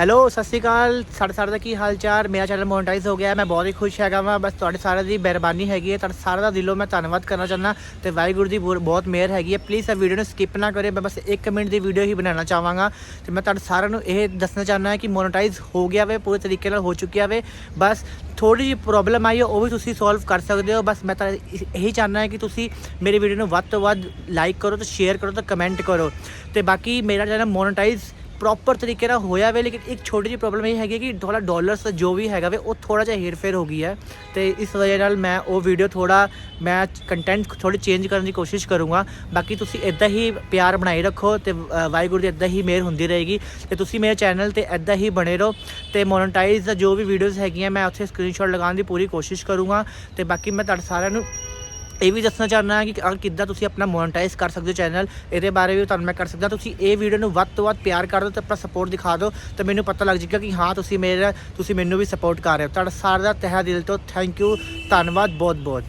Hello ਸਤਿ ਸ਼੍ਰੀ ਅਕਾਲ। ਸਾਡੇ ਸਾਰਿਆਂ ਦਾ ਕੀ ਹਾਲ ਚਾਲ? ਮੇਰਾ ਚੈਨਲ ਮੋਨਟਾਈਜ਼ ਹੋ ਗਿਆ। ਮੈਂ ਬਹੁਤ ਹੀ ਖੁਸ਼ ਹੈਗਾ ਵਾਂ। ਬਸ ਤੁਹਾਡੇ ਸਾਰਿਆਂ ਦੀ ਮਿਹਰਬਾਨੀ ਹੈਗੀ ਹੈ। ਤੁਹਾਡਾ ਸਾਰਿਆਂ ਦਾ ਦਿਲੋਂ ਮੈਂ ਧੰਨਵਾਦ ਕਰਨਾ ਚਾਹੁੰਦਾ। ਤੇ ਵਾਹਿਗੁਰੂ ਦੀ ਬਹੁਤ ਮਿਹਰ ਹੈਗੀ ਹੈ। ਪਲੀਜ਼ ਇਹ ਵੀਡੀਓ ਨੂੰ ਸਕਿਪ ਨਾ ਕਰੇ ਮੈਂ ਬਸ 1 ਮਿੰਟ ਦੀ ਵੀਡੀਓ ਹੀ ਬਣਾਉਣਾ ਚਾਹਾਂਗਾ। ਤੇ ਮੈਂ ਤੁਹਾਡੇ ਸਾਰਿਆਂ ਨੂੰ ਇਹ ਦੱਸਣਾ ਚਾਹੁੰਦਾ ਕਿ ਮੋਨਟਾਈਜ਼ ਹੋ ਗਿਆ ਵੇ, ਪੂਰੇ ਤਰੀਕੇ ਨਾਲ ਹੋ ਚੁੱਕਿਆ ਵੇ। ਬਸ ਥੋੜੀ ਜਿਹੀ ਪ੍ਰੋਬਲਮ ਆਈ ਹੈ, ਉਹ ਵੀ ਤੁਸੀਂ ਸੋਲਵ ਕਰ ਸਕਦੇ ਹੋ। ਬਸ ਮੈਂ ਤਾਂ ਇਹੀ ਚਾਹੁੰਦਾ ਹਾਂ ਕਿ ਤੁਸੀਂ ਮੇਰੀ ਵੀਡੀਓ ਨੂੰ ਵੱਧ ਤੋਂ ਵੱਧ ਲਾਈਕ ਕਰੋ ਤੇ ਸ਼ੇਅਰ ਕਰੋ ਤੇ ਕਮੈਂਟ ਕਰੋ। ਤੇ ਬਾਕੀ ਮੇਰਾ ਚੈਨਲ ਮੋਨਟਾਈਜ਼ ਪ੍ਰੋਪਰ ਤਰੀਕੇ ਨਾਲ ਹੋਇਆ ਵੇ, ਲੇਕਿਨ ਇੱਕ ਛੋਟੀ ਜਿਹੀ ਪ੍ਰੋਬਲਮ ਇਹ ਹੈਗੀ ਕਿ ਥੋੜਾ ਡਾਲਰਸ ਦਾ ਜੋ ਵੀ ਹੈਗਾ ਵੇ, ਉਹ ਥੋੜਾ ਜਿਹਾ ਹੇਰਫੇਰ ਹੋ ਗਈ ਹੈ। ਤੇ ਇਸ ਵਜ੍ਹਾ ਨਾਲ ਮੈਂ ਉਹ ਵੀਡੀਓ ਥੋੜਾ ਮੈਂ ਕੰਟੈਂਟ ਥੋੜੀ ਚੇਂਜ ਕਰਨ ਦੀ ਕੋਸ਼ਿਸ਼ ਕਰੂੰਗਾ। ਬਾਕੀ ਤੁਸੀਂ ਇਦਾਂ ਹੀ ਪਿਆਰ ਬਣਾਈ ਰੱਖੋ ਤੇ ਵਾਹਿਗੁਰੂ ਦੀ ਇਦਾਂ ਹੀ ਮਿਹਰ ਹੁੰਦੀ ਰਹੇਗੀ। ਤੇ ਤੁਸੀਂ ਮੇਰੇ ਚੈਨਲ ਤੇ ਇਦਾਂ ਹੀ ਬਣੇ ਰਹੋ ਤੇ ਮੋਨਟਾਈਜ਼ ਦਾ ਜੋ ਵੀ ਵੀਡੀਓਜ਼ ਹੈਗੀਆਂ, ਮੈਂ ਉੱਥੇ ਸਕਰੀਨਸ਼ਾਟ ਲਗਾਉਣ ਦੀ ਪੂਰੀ ਕੋਸ਼ਿਸ਼ ਕਰੂੰਗਾ। ਤੇ ਬਾਕੀ ਮੈਂ ਤੁਹਾਡੇ ਸਾਰਿਆਂ ਨੂੰ ਇਹ ਵੀ ਦੱਸਣਾ ਚਾਹੁੰਦਾ ਹਾਂ ਕਿ ਅ- ਕਿੱਦਾਂ ਤੁਸੀਂ ਆਪਣਾ ਮੋਨਟਾਈਜ਼ ਕਰ ਸਕਦੇ ਹੋ ਚੈਨਲ ਇਹਦੇ ਬਾਰੇ ਵੀ ਤੁਹਾਨੂੰ ਮੈਂ ਕਰ ਸਕਦਾ। ਤੁਸੀਂ ਇਹ ਵੀਡੀਓ ਨੂੰ ਵੱਧ ਤੋਂ ਵੱਧ ਪਿਆਰ ਕਰ ਦਿਓ ਤੇ ਆਪਣਾ ਸਪੋਰਟ ਦਿਖਾ ਦਿਓ ਤੇ ਮੈਨੂੰ ਪਤਾ ਲੱਗ ਜਾਏਗਾ ਕਿ ਹਾਂ, ਤੁਸੀਂ ਮੇਰਾ, ਤੁਸੀਂ ਮੈਨੂੰ ਵੀ ਸਪੋਰਟ ਕਰ ਰਹੇ ਹੋ। ਤੁਹਾਡਾ ਸਾਰਾ ਦਾ ਤਹਿ ਦਿਲ ਤੋਂ ਥੈਂਕ ਯੂ ਧੰਨਵਾਦ ਬਹੁਤ ਬਹੁਤ